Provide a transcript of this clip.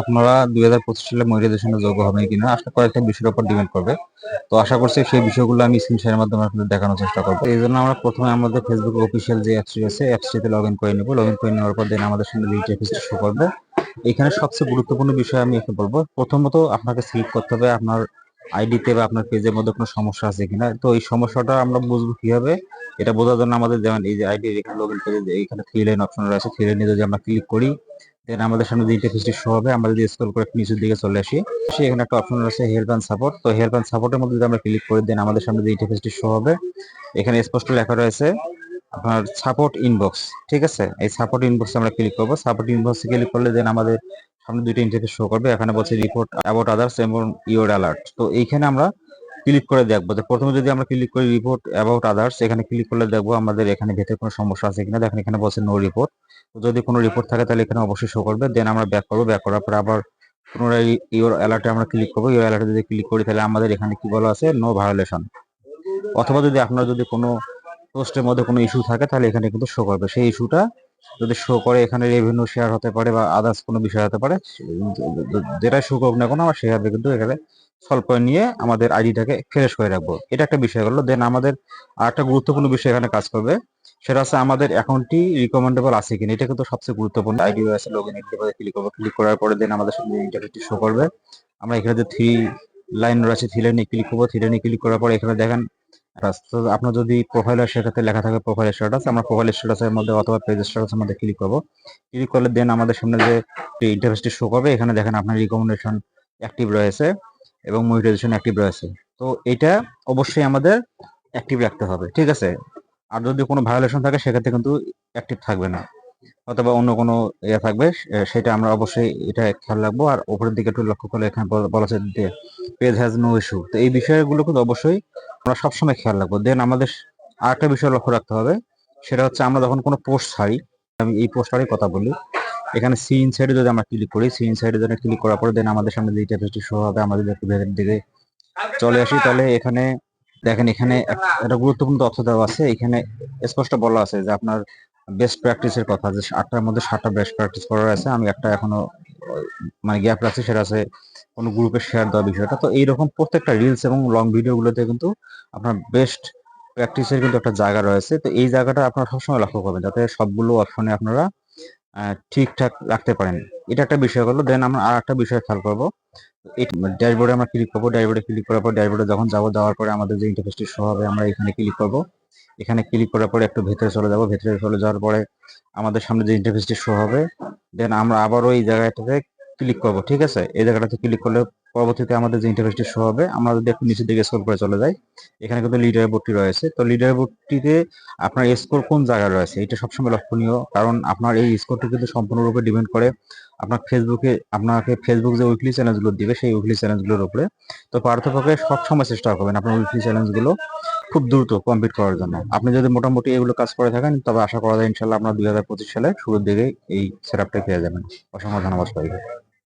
আপনারা দুই হাজার পঁচিশ সালে মহিলাদের সঙ্গে যোগ্য হবেন কিনা, আসলে কয়েকটা বিষয়ের উপর ডিপেন্ড করবে। তো আশা করছি সেই বিষয়গুলো আমি স্ক্রিন মাধ্যমে আপনাদের দেখানোর চেষ্টা করব। এই জন্য আমরা প্রথমে আমাদের ফেসবুক অফিসিয়াল যে অ্যাপসটি আছে অ্যাপসটিতে লগ ইন করে নেব। লগ ইন করে নেওয়ার পর দেন আমাদের সামনে ইন্টারফেসটি শো করবে। এখানে সবচেয়ে গুরুত্বপূর্ণ বিষয় আমি এখানে বলব। প্রথমত আপনাকে সিলেক্ট করতে হবে আপনার আইডিতে বা আপনার পেজের মধ্যে কোনো সমস্যা আছে কিনা। তো এই সমস্যাটা আমরা বুঝব কীভাবে? এটা বোঝার জন্য আমাদের যেমন এই যে আইডি এখানে লগ ইন করে এখানে থ্রি লাইন অপশন রয়েছে থ্রি লাইনে যদি আমরা ক্লিক করি দেন আমাদের সামনে যে ইন্টারফেসটি শো হবে। আমরা যদি স্ক্রল করে নিচের দিকে চলে আসি, সে এখানে একটা অপশন রয়েছে হেল্প অ্যান্ড সাপোর্ট তো হেল্প অ্যান্ড সাপোর্টের মধ্যে যদি আমরা ক্লিক করে দেন আমাদের সামনে যে ইন্টারফেসটি শো হবে। এখানে স্পষ্ট লেখা রয়েছে আপনার সাপোর্ট ইনবক্স ঠিক আছে? এই সাপোর্ট ইনবক্সে আমরা ক্লিক করব। সাপোর্ট ইনবক্সে ক্লিক করলে দেন আমাদের সামনে দুইটা ইন্টারফেস শো করবে। এখানে বলছে রিপোর্ট অ্যাবাউট আদার্স এবং ইওর অ্যালার্ট তো এইখানে আমরা ক্লিক করে দেখব। প্রথমে যদি আমরা ক্লিক করি রিপোর্ট অ্যাবাউট আদার্স এখানে ক্লিক করলে দেখব আমাদের এখানে ভেতরে কোনো সমস্যা আছে কিনা। দেখেন এখানে বলছে নো রিপোর্ট তো যদি কোনো রিপোর্ট থাকে তাহলে এখানে অবশ্যই শো করবে। দেন আমরা ব্যাক করব। ব্যাক করার পর আবার পুনরায় ইওর অ্যালার্টে আমরা ক্লিক করব। ইওর অ্যালার্টে যদি ক্লিক করি তাহলে আমাদের এখানে কি বলা আছে? নো ভায়োলেশন অথবা যদি আপনার যদি কোনো পোস্টের মধ্যে কোনো ইস্যু থাকে তাহলে এখানে কিন্তু শো করবে। সেই ইস্যুটা যদি শো করে এখানে রেভিনিউ শেয়ার হতে পারে বা আদার্স কোনো বিষয় হতে পারে যেটাই শো করুক না কোনো, আমার সেভাবে কিন্তু এখানে করে নিয়ে আমাদের আইডিটাকে ফ্রেশ করে রাখব। এটা একটা বিষয় হলো দেন আমাদের আর একটা গুরুত্বপূর্ণ বিষয় এখানে কাজ করবে, সেটা হচ্ছে আমাদের অ্যাকাউন্টটি রিকমেন্ডেবল আছে কিনা। এটা কিন্তু সবচেয়ে গুরুত্বপূর্ণ। আইডি আছে লগ ইন ক্লিক করব। ক্লিক করার পরে দেন আমাদের সামনে ইন্টারভিউটি শো করবে। আমরা এখানে যে থ্রি লাইন রয়েছে থ্রি লাইনে ক্লিক করব। থ্রি লাইনে ক্লিক করার পরে এখানে দেখেন আপনার যদি প্রোফাইলের সেক্ষেত্রে লেখা থাকে প্রোফাইল স্ট্যাটাস আমরা প্রোফাইল স্ট্যাটাসের মধ্যে অথবা পেজ স্ট্যাটাসের মধ্যে ক্লিক করব। ক্লিক করলে দেন আমাদের সামনে যে ইন্টারফেসটি শো করবে, এখানে দেখেন আপনার রিকমেন্ডেশন অ্যাক্টিভ রয়েছে। এবং মনিটাইজেশন অ্যাক্টিভ রয়েছে। তো এটা অবশ্যই আমাদের অ্যাক্টিভ রাখতে হবে, ঠিক আছে? আর যদি কোনো ভায়োলেশন থাকে, সেক্ষেত্রে কিন্তু অ্যাক্টিভ থাকবে না। অথবা অন্য কোনো ইয়ে থাকবে সেটা আমরা অবশ্যই এটা খেয়াল রাখব। আর ওপরের দিকে একটু লক্ষ্য করলে এখানে বলা আছে যে পেজ হ্যাজ নো ইস্যু তো এই বিষয়গুলো কিন্তু অবশ্যই আমরা সবসময় খেয়াল রাখব। দেন আমাদের আর একটা বিষয় লক্ষ্য রাখতে হবে, সেটা হচ্ছে আমরা যখন কোনো পোস্ট ছাড়ি, আমি এই পোস্টারই কথা বলি। এখানে সি ইনসাইডে যদি আমরা ক্লিক করি সি ইনসাইডে যদি ক্লিক করার পরে দেন আমাদের সামনে যে ইন্টারফেসটি শো হবে আমাদের একটু ভেতরের দিকে চলে আসি। তাহলে এখানে দেখেন, এখানে একটা গুরুত্বপূর্ণ তথ্য দেওয়া আছে। এখানে স্পষ্ট বলা আছে যে আপনার বেস্ট প্র্যাকটিসের কথা, যে আটটার মধ্যে সাতটা বেস্ট প্র্যাকটিস করার আছে। আমি একটা এখনও মানে গ্যাপ রাখছি সেটা আছে কোনো গ্রুপে শেয়ার দেওয়া বিষয়টা। তো এইরকম প্রত্যেকটা রিলস এবং লং ভিডিওগুলোতে কিন্তু আপনার বেস্ট প্র্যাকটিসের কিন্তু একটা জায়গা রয়েছে। তো এই জায়গাটা আপনারা সবসময় লক্ষ্য করবেন, যাতে সবগুলো অপশনে আপনারা ঠিকঠাক রাখতে পারেন। এটা একটা বিষয় হলো দেন আমরা আর একটা বিষয় খেয়াল করব। ড্যাশবোর্ডে আমরা ক্লিক করব ড্যাশবোর্ডে ক্লিক করার পর ড্যাশবোর্ডে যখন যাব, যাওয়ার পরে আমাদের যে ইন্টারফেসটি শো হবে, আমরা এখানে ক্লিক করব। এখানে ক্লিক করার পরে একটু ভেতরে চলে যাব, ভেতরে চলে যাওয়ার পরে আমাদের সামনে যে ইন্টারফেসটি শো হবে দেন আমরা আবারও এই জায়গাটাতে ক্লিক করব, ঠিক আছে? এই জায়গাটাতে ক্লিক করলে পরবর্তীতে আমাদের যে ইন্টারফেসটি শো হবে, আমরা যদি একটু নিচের দিকে স্কোর করে চলে যাই, এখানে কিন্তু লিডার বোর্ডটি রয়েছে। তো লিডার বোর্ডটিতে আপনার স্কোর কোন জায়গায় রয়েছে? এটা সবসময় লক্ষণীয়, কারণ আপনার এই স্কোরটি কিন্তু সম্পূর্ণরূপে ডিপেন্ড করে আপনার ফেসবুকে আপনাকে ফেসবুক যে উইকলি চ্যালেঞ্জগুলো দিবে, সেই উইকলি চ্যালেঞ্জগুলোর উপরে। তো পার্থপক্ষে সবসময় চেষ্টা করবেন আপনার উইকলি চ্যালেঞ্জগুলো খুব দ্রুত কমপ্লিট করার জন্য। আপনি যদি মোটামুটি এগুলো কাজ করে থাকেন, তবে আশা করা যায় ইনশাল্লাহ আপনার দুই হাজার পঁচিশ সালে শুরুর দিকে এই সেট আপটা পেয়ে যাবেন। অসংখ্য ধন্যবাদ সবাইকে।